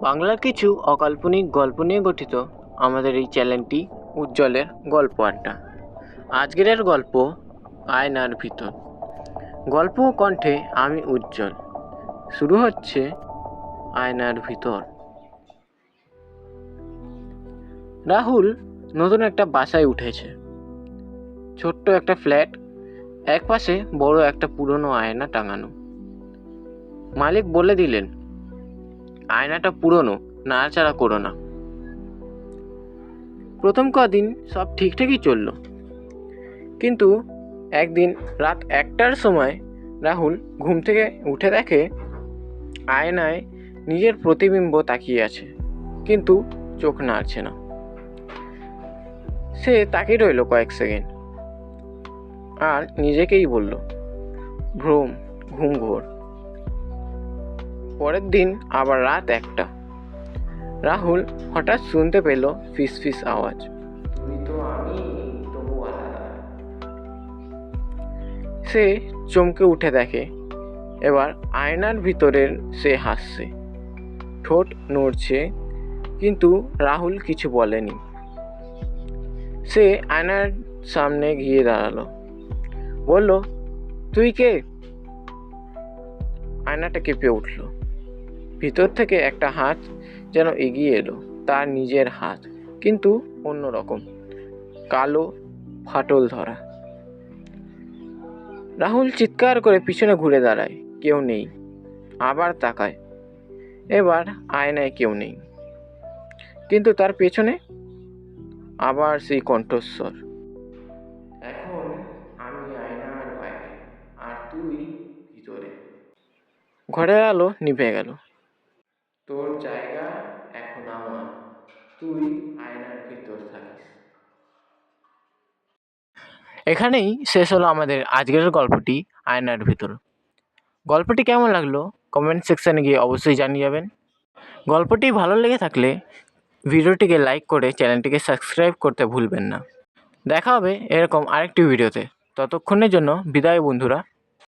বাংলার কিছু অকাল্পনিক গল্প নিয়ে গঠিত আমাদের এই চ্যানেলটি উজ্জ্বলের গল্প আড্ডা। আজকের গল্প আয়নার ভিতর। গল্প কণ্ঠে আমি উজ্জ্বল। শুরু হচ্ছে আয়নার ভিতর। রাহুল নতুন একটা বাসায় উঠেছে। ছোট্ট একটা ফ্ল্যাট, একপাশে বড় একটা পুরনো আয়না টাঙানো। মালিক বলে দিলেন আয়নাটা পুরনো, নাড়াচাড়া করো না। প্রথম কদিন সব ঠিকঠাকই চলল। কিন্তু একদিন রাত একটার সময় রাহুল ঘুম থেকে উঠে দেখে আয়নায় নিজের প্রতিবিম্ব তাকিয়ে আছে, কিন্তু চোখ নাড়ছে না। সে তাকিয়ে রইল কয়েক সেকেন্ড। আর নিজেকেই বলল, ভ্রম ঘুম ঘোর পরের দিন আবার রাত একটা। রাহুল হঠাৎ শুনতে পেল ফিস ফিস আওয়াজ সে চমকে উঠে দেখে। এবার আয়নার ভিতরের সে হাসছে। ঠোঁট নড়ছে কিন্তু রাহুল কিছু বলেনি। সে আয়নার সামনে গিয়ে দাঁড়াল। বলল তুই কে? আয়নাটা কেঁপে উঠল। ভিতর থেকে একটা হাত যেন এগিয়ে এলো, তার নিজের হাত, কিন্তু অন্যরকম, কালো ফাটল ধরা। রাহুল চিৎকার করে পিছনে ঘুরে দাঁড়ায়, কেউ নেই, আবার তাকায়। এবার আয়নায় কেউ নেই। কিন্তু তার পেছনে আবার সেই কণ্ঠস্বর। এখন আমি আর তুই ভিতরে। ঘরের আলো নিভে গেল। তোর জায়গা এখন আমার। তুই আয়নার ভিতর থাকিস। এখানেই শেষ হলো আমাদের আজকের গল্পটি আয়নার ভিতর। গল্পটি কেমন লাগল কমেন্ট সেকশানে গিয়ে অবশ্যই জানিয়ে যাবেন। গল্পটি ভালো লেগে থাকলে ভিডিওটিকে লাইক করে চ্যানেলটিকে সাবস্ক্রাইব করতে ভুলবেন না। দেখা হবে এরকম আরেকটি ভিডিওতে। ততক্ষণের জন্য বিদায় বন্ধুরা।